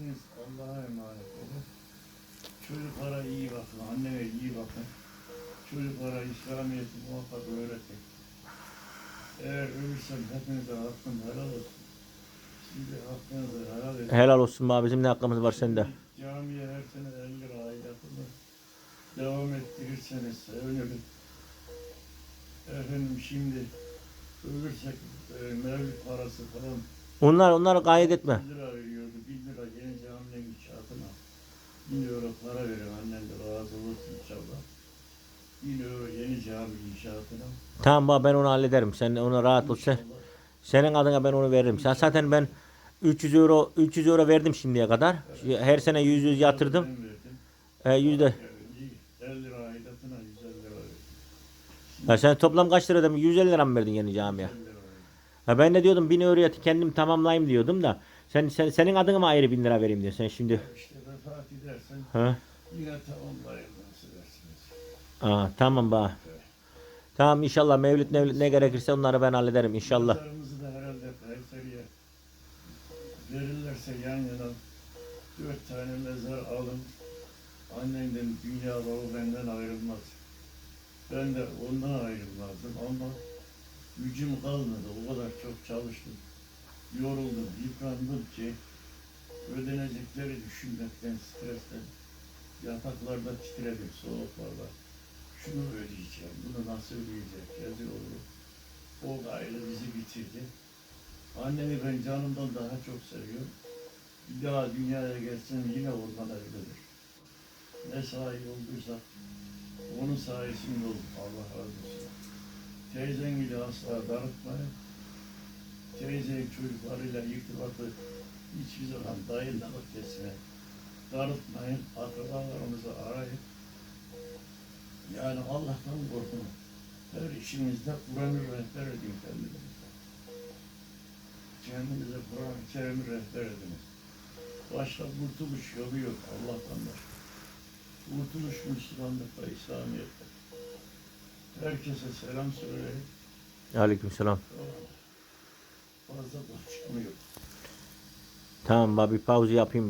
Hepiniz Allah'a emanet olun. Çocuklara iyi bakın, anneme iyi bakın. Çocuklara İslamiyet'i muhakkak öğretin. Eğer ölürsem hepinize hakkım helal olsun. Siz de hakkınızı helal edin. Helal olsun be bizim ne hakkımız var sende. Camiye her sene 50 lira aidatını devam ettirirseniz sevinirim. Efendim şimdi ölürsek e, mevlüt parası falan Onlar onları gayet etme. 1 lira veriyordu. 1 lira yeni caminin inşaatına 1000 euro para veriyor. Annen de razı olursun inşallah. 1000 euro yeni cami inşaatına. Tamam baba ben onu hallederim. Sen ona rahat ol sen. Senin adına ben onu veririm. Sen zaten ben 300 euro 300 euro verdim şimdiye kadar. Her sene 100 100 yatırdım. E, yüzde. Yani 50 lira aidatına 150 lira verdim. Ya sen toplam kaç lira ödedin? 150 lira mı verdin yeni camiye? 150 lira verdim. Ha ben de diyordum 1000 euroya kendim tamamlayayım diyordum da. Sen, sen senin adına mı ayrı 1000 lira vereyim diyor sen şimdi. İşte vefat edersen Ha? nasıl dersiniz. Aa, tamam ba. Tamam inşallah mevlüt mevlüt ne gerekirse onları ben hallederim inşallah. Mezarımızı da herhalde Kayseri'ye verirlerse yan yana dört tane mezar alın. Annemden dünya bağı benden ayrılmaz. Ben de ondan ayrılmazdım ama gücüm kalmadı. O kadar çok çalıştım. Yoruldum, yıprandım ki ödenecekleri düşünmekten, stresten yataklarda titredim soğuklarda. Şunu ödeyeceğim, bunu nasıl ödeyeceğim, rezil. O gayrı bizi bitirdi. Annemi ben canımdan daha çok seviyorum. Bir daha dünyaya gelsem yine orman evdedir. Ne sahip olduysa onun sayesinde oldum. Allah razı olsun. Teyzen gibi asla darıtmayın. Teyzenin çocuklarıyla irtibatı hiçbir zaman dayından ötesine darıtmayın. Akrabalarımızı arayın. Yani Allah'tan korkun. Her işinizde Kur'an'ı rehber edin kendinize. Kendinize Kur'an-ı Kerim'i rehber ediniz. Başka kurtuluş yolu yok Allah'tan başka. Kurtuluş Müslümanlıkta, İslamiyet'te. Herkese selam söyleyin. Aleykümselam. Fazla konuşmuyor. Tamam bir pauzu yapayım bir.